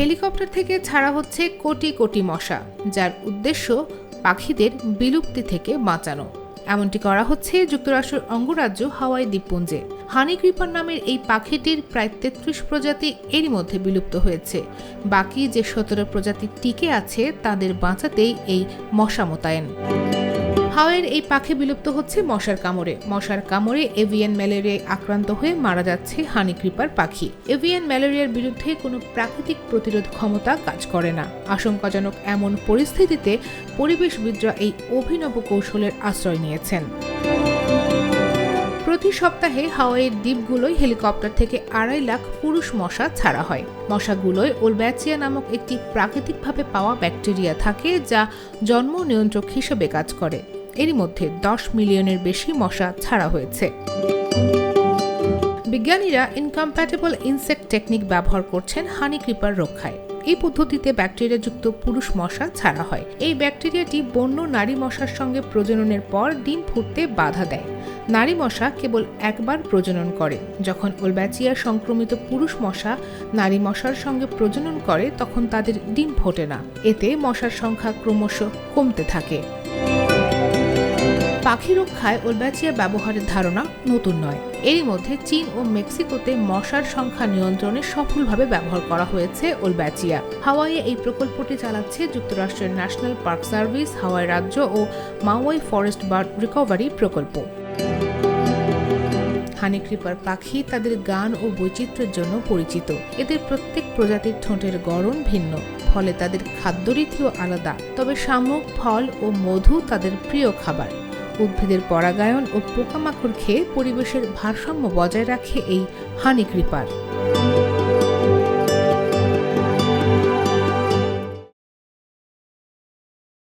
Helicopter থেকে ছাড়া হচ্ছে কোটি কোটি মশা, যার উদ্দেশ্য পাখিদের বিলুপ্তি থেকে বাঁচানো। এমনটি করা হচ্ছে যুক্তরাষ্ট্রের অঙ্গরাজ্য হাওয়াই দ্বীপপুঞ্জে। হানি ক্রিপার নামের এই পাখিটির প্রায় তেত্রিশ প্রজাতি এরই মধ্যে বিলুপ্ত হয়েছে। বাকি যে সতেরো প্রজাতি টিকে আছে, তাদের বাঁচাতেই এই মশা মোতায়েন। হাওয়াইয়ের এই পাখি বিলুপ্ত হচ্ছে মশার কামড়ে। মশার কামড়ে এভিয়ান ম্যালেরিয়ায় আক্রান্ত হয়ে মারা যাচ্ছে হানি ক্রিপার পাখি। এভিয়ান ম্যালেরিয়ার বিরুদ্ধে কোনো প্রাকৃতিক প্রতিরোধ ক্ষমতা কাজ করে না। আশঙ্কাজনক এমন পরিস্থিতিতে পরিবেশবিদরা এই অভিনব কৌশলের আশ্রয় নিয়েছেন। প্রতি সপ্তাহে হাওয়াইয়ের দ্বীপগুলোয় হেলিকপ্টার থেকে আড়াই লাখ পুরুষ মশা ছাড়া হয়। মশাগুলোয় ওলব্যাচিয়া নামক একটি প্রাকৃতিকভাবে পাওয়া ব্যাকটেরিয়া থাকে যা জন্ম নিয়ন্ত্রক হিসেবে কাজ করে। এরই মধ্যে দশ মিলিয়নের বেশি মশা ছাড়া হয়েছে। বিজ্ঞানীরা ইনকম্প্যাটেবল ইনসেক্ট টেকনিক ব্যবহার করছেন হানি ক্রিপার রক্ষায়। এই পদ্ধতিতে ব্যাকটেরিয়াযুক্ত পুরুষ মশা ছাড়া হয়। এই ব্যাকটেরিয়াটি বন্য নারী মশার সঙ্গে প্রজননের পর ডিম ফুটতে বাধা দেয়। নারী মশা কেবল একবার প্রজনন করে। যখন ওলব্যাচিয়া সংক্রমিত পুরুষ মশা নারী মশার সঙ্গে প্রজনন করে, তখন তাদের ডিম ফোটে না। এতে মশার সংখ্যা ক্রমশ কমতে থাকে। পাখি রক্ষায় ওলব্যাচিয়া ব্যবহারের ধারণা নতুন নয়। এরই মধ্যে চীন ও মেক্সিকোতে মশার সংখ্যা নিয়ন্ত্রণে সফলভাবে ব্যবহার করা হয়েছে ওলব্যাচিয়া হাওয়াইয়ে এই প্রকল্পটি চালাচ্ছে যুক্তরাষ্ট্রের ন্যাশনাল পার্ক সার্ভিস, হাওয়াই রাজ্য ও মাওয়াই ফরেস্ট বার্ড রিকভারি প্রকল্প। হানি ক্রিপার পাখি তাদের গান ও বৈচিত্র্যের জন্য পরিচিত। এদের প্রত্যেক প্রজাতির ঠোঁটের গড়ন ভিন্ন, ফলে তাদের খাদ্যরীতিও আলাদা। তবে শামুক, ফল ও মধু তাদের প্রিয় খাবার। উদ্ভিদের পরাগায়ন ও পোকামাকড় খেয়ে পরিবেশের ভারসাম্য বজায় রাখে এই হানি ক্রিপার